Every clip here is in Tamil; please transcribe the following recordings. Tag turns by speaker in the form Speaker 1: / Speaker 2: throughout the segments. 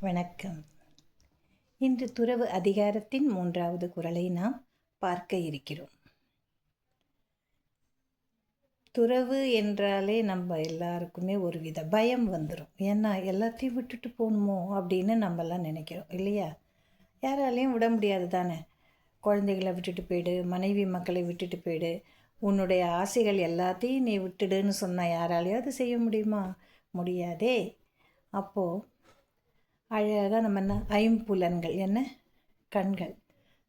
Speaker 1: வணக்கம். இன்று துறவு அதிகாரத்தின் மூன்றாவது குரலை நாம் பார்க்க இருக்கிறோம். துறவு என்றாலே நம்ம எல்லாருக்குமே ஒரு வித பயம் வந்துடும் ஏன்னா எல்லாத்தையும் விட்டுட்டு போகணுமோ அப்படின்னு நம்மலாம் நினைக்கிறோம் இல்லையா? யாராலையும் விட முடியாது தானே? குழந்தைகளை விட்டுட்டு போயிடு மனைவி மக்களை விட்டுட்டு போயிடு. உன்னுடைய ஆசைகள் எல்லாத்தையும் நீ விட்டுடுன்னு சொன்னால் யாராலையும் அது செய்ய முடியுமா? முடியாதே. அப்போது அழகாக நம்ம என்ன? ஐம்புலன்கள். என்ன? கண்கள்.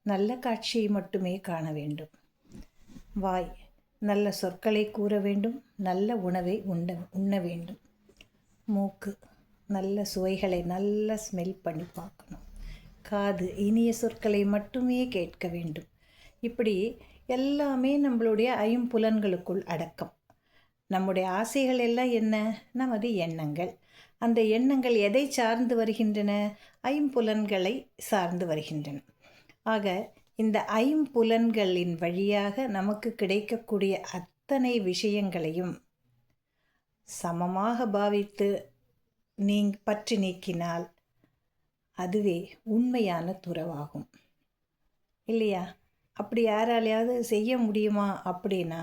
Speaker 1: நல்ல காட்சியை மட்டுமே காண வேண்டும். வாய். நல்ல சொற்களை கூற வேண்டும். நல்ல உணவை உண்ட உண்ண வேண்டும். மூக்கு. நல்ல சுவைகளை நல்ல ஸ்மெல் பண்ணி பார்க்கணும். காது. இனிய சொற்களை மட்டுமே கேட்க வேண்டும். இப்படி எல்லாமே நம்மளுடைய ஐம்புலன்களுக்குள் அடக்கம். நம்முடைய ஆசைகள் எல்லாம் என்ன? நமது எண்ணங்கள். அந்த எண்ணங்கள் எதை சார்ந்து வருகின்றன? ஐம்புலன்களை சார்ந்து வருகின்றன. ஆக இந்த ஐம்புலன்களின் வழியாக நமக்கு கிடைக்கக்கூடிய அத்தனை விஷயங்களையும் சமமாக பாவித்து நீ பற்றி நீக்கினால் அதுவே உண்மையான துறவாகும். இல்லையா? அப்படி யாராலையாவது செய்ய முடியுமா அப்படின்னா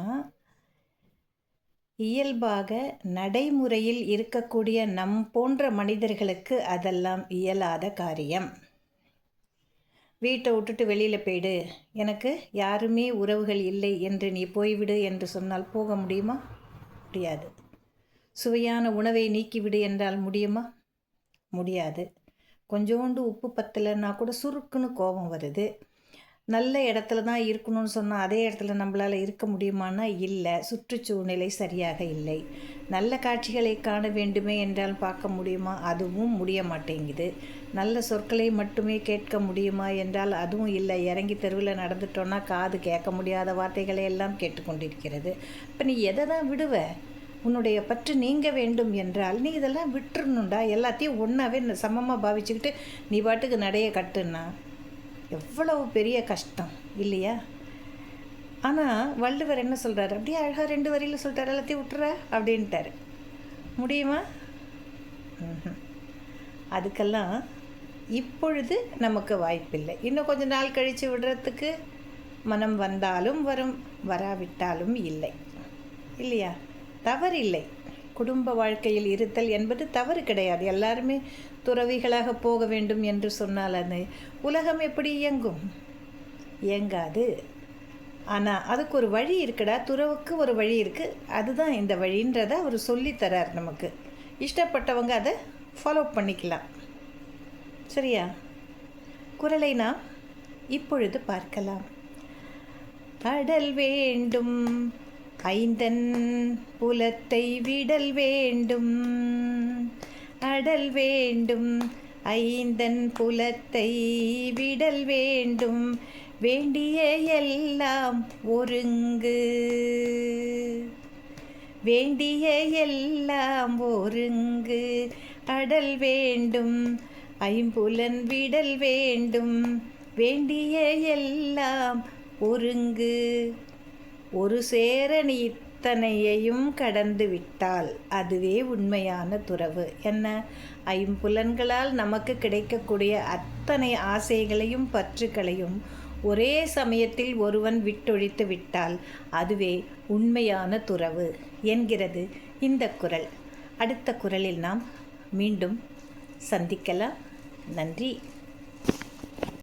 Speaker 1: இயல்பாக நடைமுறையில் இருக்கக்கூடிய நம் போன்ற மனிதர்களுக்கு அதெல்லாம் இயலாத காரியம். வீட்டை விட்டுட்டு வெளியில் போயிடு. எனக்கு யாருமே உறவுகள் இல்லை என்று நீ போய்விடு என்று சொன்னால் போக முடியுமா? முடியாது. சுவையான உணவை நீக்கிவிடு என்றால் முடியுமா? முடியாது. கொஞ்சோண்டு உப்பு பத்தலைன்னா கூட சுருக்குன்னு கோபம் வருது. நல்ல இடத்துல தான் இருக்கணும்னு சொன்னால் அதே இடத்துல நம்மளால் இருக்க முடியுமானா இல்லை. சுற்றுச்சூழ்நிலை சரியாக இல்லை. நல்ல காட்சிகளை காண வேண்டுமே என்றால் பார்க்க முடியுமா? அதுவும் முடிய மாட்டேங்குது. நல்ல சொற்களை மட்டுமே கேட்க முடியுமா என்றால் அதுவும் இல்லை. இறங்கி தெருவில் நடந்துட்டோன்னா காது கேட்க முடியாத வார்த்தைகளை எல்லாம் கேட்டுக்கொண்டிருக்கிறது. இப்போ நீ எதை தான் விடுவ? உன்னுடைய பற்று நீங்க வேண்டும் என்றால் நீ இதெல்லாம் விட்டுறணுண்டா எல்லாத்தையும் ஒன்றாவே சமமாக பாவிச்சுக்கிட்டு நீ பாட்டுக்கு நடைய கட்டுன்னா. எவ்வளவு பெரிய கஷ்டம் இல்லையா? ஆனால் வள்ளுவர் என்ன சொல்கிறார் அப்படியே அழகாக ரெண்டு வரியில் சொல்லிட்டார் எல்லாத்தையும் விட்டுற அப்படின்ட்டார். முடியுமா? அதுக்கெல்லாம் இப்பொழுது நமக்கு வாய்ப்பில்லை. இன்னும் கொஞ்ச நாள் கழித்து விடுறதுக்கு மனம் வந்தாலும் வரும் வராவிட்டாலும் இல்லை. இல்லையா? தவறில்லை. குடும்ப வாழ்க்கையில் இருத்தல் என்பது தவறு கிடையாது. எல்லாருமே துறவிகளாக போக வேண்டும் என்று சொன்னால் அது உலகம் எப்படி இயங்கும்? இயங்காது. ஆனால் அதுக்கு ஒரு வழி இருக்குடா. துறவுக்கு ஒரு வழி இருக்குது அதுதான் இந்த வழின்றதை அவர் சொல்லித்தரார் நமக்கு. இஷ்டப்பட்டவங்க அதை ஃபாலோ பண்ணிக்கலாம். சரியா? குரலை நாம் இப்பொழுது பார்க்கலாம். கடல் வேண்டும். ஐந்தன் புலத்தை விடல் வேண்டும். அடல் வேண்டும். ஐந்தன் புலத்தை விடல் வேண்டும். வேண்டிய எல்லாம் ஒருங்கு. வேண்டிய எல்லாம் ஒருங்கு. அடல் வேண்டும். ஐம்புலன் விடல் வேண்டும். வேண்டிய எல்லாம் ஒருங்கு. ஒரு சேர நீ இத்தனையையும் கடந்து விட்டால் அதுவே உண்மையான துறவு. என்ன? ஐம்புலன்களால் நமக்கு கிடைக்கக்கூடிய அத்தனை ஆசைகளையும் பற்றுக்களையும் ஒரே சமயத்தில் ஒருவன் விட்டொழித்து விட்டால் அதுவே உண்மையான துறவு என்கிறது இந்த குரல். அடுத்த குரலில் நாம் மீண்டும் சந்திக்கலாம். நன்றி.